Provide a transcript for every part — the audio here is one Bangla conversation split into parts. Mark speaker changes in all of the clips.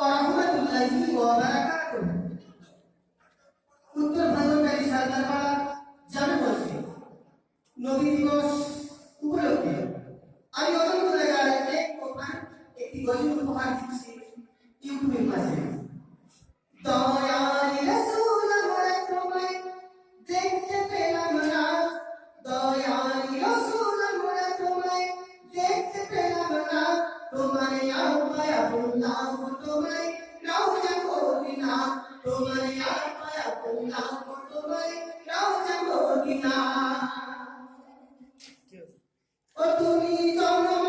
Speaker 1: রহমতুল্লাহি ওয়া বারাকাতুহু। উত্তর ভাঙ্গনকারী সরকারপাড়া জামে মসজিদ, নবী দিবস উপলক্ষে আমি অতন্ত জায়গার এক প্রধান, একটি গজল উপহার দিচ্ছি ইউটিউবের মাঝে। দয়াল আপায়া বললাম তোমায় রওজা মদিনা তোমার আপায়া বললাম তোমায় রওজা মদিনা ও তুমি জন্ম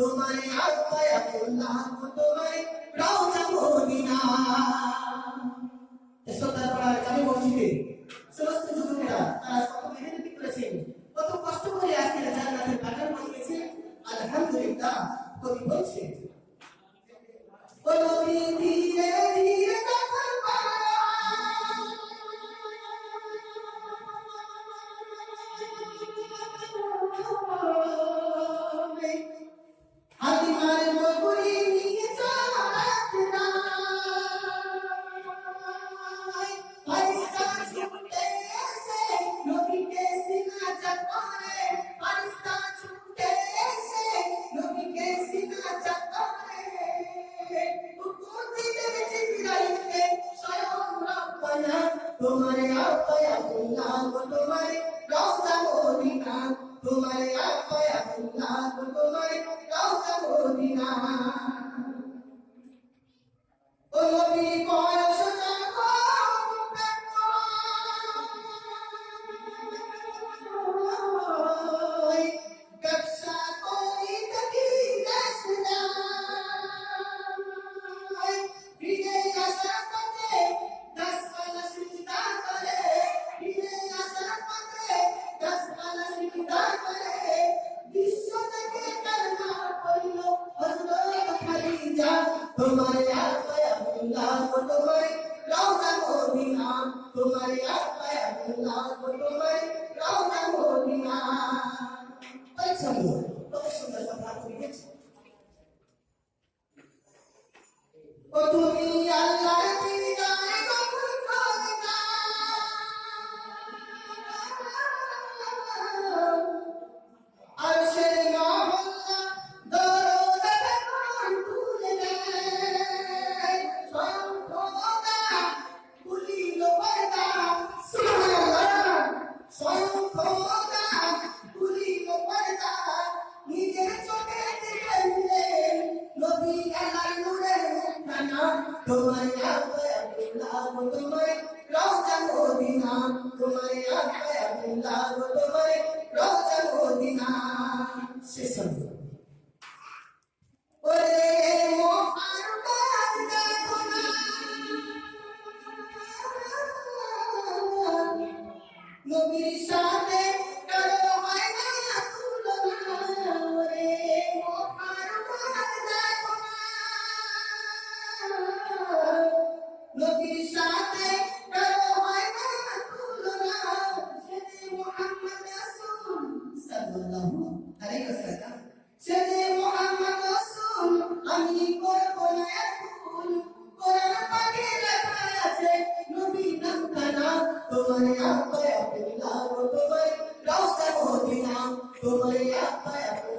Speaker 1: তোমার আব্বায় আব্দুল্লাহ তোমার রওজা মদিনা সরকার জামে মসজিদে। সমস্ত যুবকেরা তারা কত মেহনত করেছেন, কত কষ্ট আলহামদুলিল্লাহ কবি বলছে তোমার আব্বায় আব্দুল্লাহ তোমার, রওজা মদিনা। তোমার আব্বায় আব্দুল্লাহ তোমার, রওজা মদিনা। ও নবী বয়স তোমার আব্বায় আব্দুল্লাহ তোমার রওজা মদিনা তোমার আব্বায় আব্দুল্লাহ তোমার রওজা মদিনা আচ্ছা কত সুন্দর কথা তুমি ও তুমি আল্লাহর তোমার আব্বায় আব্দুল্লাহ তোমায় রওজা মদিনা তোমার আব্বায় আব্দুল্লাহ তোমার রওজা তোমারে আপায় আপনি না তোমারে রাস্তা মোদিনা তোমারে আপায় আপনি